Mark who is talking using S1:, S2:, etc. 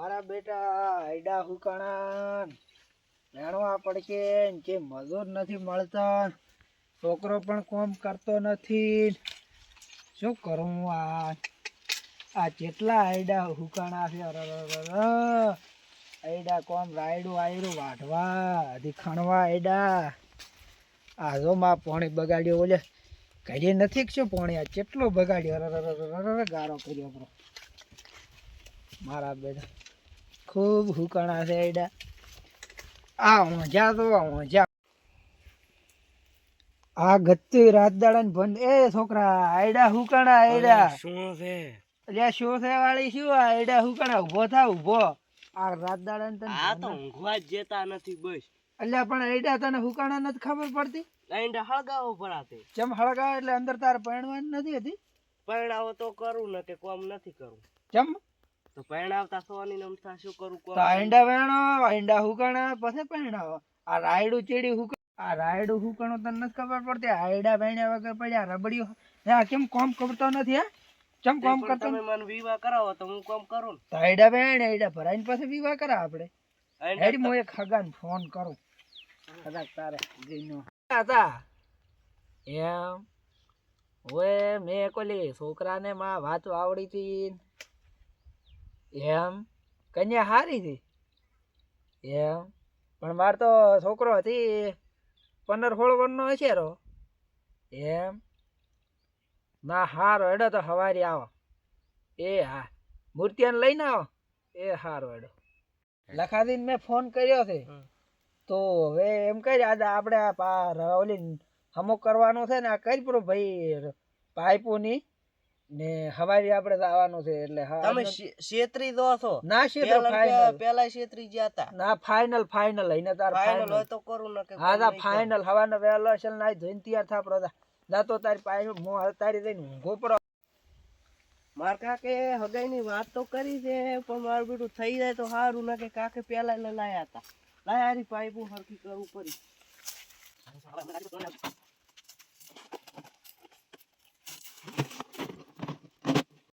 S1: મારા બેટા આયડા હુકાણા વેણવા પડશે જે મજૂર નથી મળતા છોકરો પણ કોમ કરતો નથી શું કરું આ આ જેટલા આયડા હુકાણા છે. આયડા કોમ રાયડું આયરું વાઢવા ખણવા આયડા આ જો માં પોણી બગાડ્યો ઓલે ઘરે નથી કે શું પોણી આ કેટલો બગાડ્યો ગારો કર્યો મારા બેટા ખૂબ હુકાણા છે એડા. આ ઊંઝા તો ઊંઝા આ ગત્તી રાત દાડા ને બંધ એ છોકરા આયડા હુકાણા આયડા.
S2: શું છે?
S1: અલ્યા શું છે વાળી? શું આ આયડા હુકાણા? ઊભો થા ઊભો આ રાત દાડા ને
S2: આ તો ઊંઘવા જ જતા નથી બસ.
S1: અલ્યા પણ આયડા તને હુકાણા નથી ખબર પડતી?
S2: લાઈન હળગાવો પડાતે
S1: જેમ હળગાવો એટલે અંદર તાર પરણવાની નથી હતી?
S2: પરણાવો તો કરું ને કે કોમ નથી કરવું
S1: ચમ
S2: તો પરણાવતા સોની નમતા શું કરું કોમ
S1: તો આંડા વેણો આંડા હુકણા પછી પરણાવો આ રાયડું ચીડી હુક આ રાયડું હુકણો તને નથી ખબર પડતી? આયડા વેણ્યા વગર પડ્યા રબડીઓ. હે આ કેમ કોમ કરતો નથી હે? ચમ
S2: તે
S1: કોમ કરતો
S2: તમે મને વિવાહ કરાવો તો હું કોમ કરું
S1: તો આયડા વેણ આયડા ભરાઈને પછી વિવાહ કરા આપણે. હેડી હું એક ફોન કરું. કદાચ તારે જઈનો હતા એમ? ઓએ મેં કોલી છોકરાને માં વાતો આવડી હતી એમ? કન્યા હારી હતી? એમ? પણ માર તો છોકરો હતી પંદર સોળ વર્ષનો હશે રો એમ? ના હારો એડો તો હવારી આવો. એ હા મૂર્તિયાને લઈને આવો. એ હારો એડો લખાદીને મેં ફોન કર્યો છે. તો હવે એમ કહી આજે આપણે આ ઓલી અમુક કરવાનું છે ને આ કરી પડો ભાઈ પાઇપોની. ને હવારી આપણે જવાનું છે એટલે
S2: તમે શેત્રી દો છો?
S1: ના
S2: પેલા
S1: ફાઇનલ
S2: પેલા શેત્રી ગયા હતા
S1: ના ફાઇનલ ફાઇનલ હઈને તાર
S2: ફાઇનલ હોય તો કરું ને કે
S1: હા તા ફાઇનલ હવાનો વેલો છે નાઈ ધોઈને તૈયાર થા પ્રદા તો તારી પાય મો હાલ તારી જઈને ઊંઘો પર
S2: માર કાકે હગાઈ ની વાત તો કરી છે પણ મારું બેટું થઈ જાય તો સારું ના કે કાકે પેલા લાયા હતા લાયા પાઇપો હરખી કરવું પડી